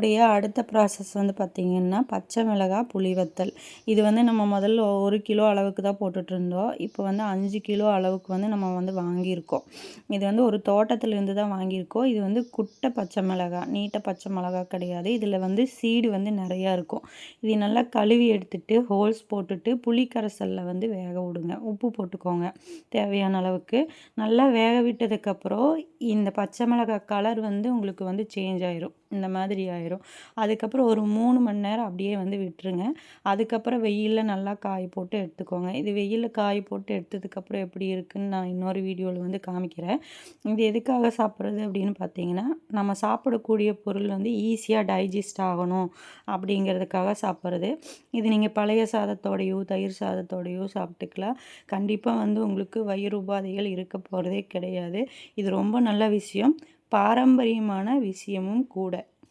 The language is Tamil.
என்னுடைய அடுத்த ப்ராசஸ் வந்து பார்த்திங்கன்னா பச்சை மிளகாய் புளி வத்தல். இது வந்து நம்ம முதல்ல ஒரு கிலோ அளவுக்கு தான் போட்டுட்ருந்தோம் இப்போ வந்து அஞ்சு கிலோ அளவுக்கு வந்து நம்ம வந்து வாங்கியிருக்கோம். இது வந்து ஒரு தோட்டத்துலேருந்து தான் வாங்கியிருக்கோம். இது வந்து குட்டை பச்சை மிளகாய் நீட்ட பச்சை மிளகாய் கிடையாது. இதில் வந்து சீடு வந்து நிறையா இருக்கும். இது நல்லா கழுவி எடுத்துட்டு ஹோல்ஸ் போட்டுட்டு புளி கரைசலில் வந்து வேக விடுங்க. உப்பு போட்டுக்கோங்க தேவையான அளவுக்கு. நல்லா வேக விட்டதுக்கப்புறம் இந்த பச்சை மிளகாய் கலர் வந்து உங்களுக்கு வந்து சேஞ்ச் ஆயிரும். இந்த மாதிரி ஆயிரும். அதுக்கப்புறம் ஒரு மூணு மணி நேரம் அப்படியே வந்து விட்டுருங்க. அதுக்கப்புறம் வெயிலில் நல்லா காய் போட்டு எடுத்துக்கோங்க. இது வெயிலில் காய் போட்டு எடுத்ததுக்கப்புறம் எப்படி இருக்குன்னு நான் இன்னொரு வீடியோவில் வந்து காமிக்கிறேன். இது எதுக்காக சாப்பிட்றது அப்படின்னு பார்த்தீங்கன்னா நம்ம சாப்பிடக்கூடிய பொருள் வந்து ஈஸியாக டைஜஸ்ட் ஆகணும் அப்படிங்கிறதுக்காக சாப்பிட்றது. இது நீங்கள் பழைய சாதத்தோடையோ தயிர் சாதத்தோடையோ சாப்பிட்டுக்கலாம். கண்டிப்பாக வந்து உங்களுக்கு வயிறு உபாதைகள் இருக்க போகிறதே கிடையாது. இது ரொம்ப நல்ல விஷயம். பாரம்பரியமான விஷயமும் கூட.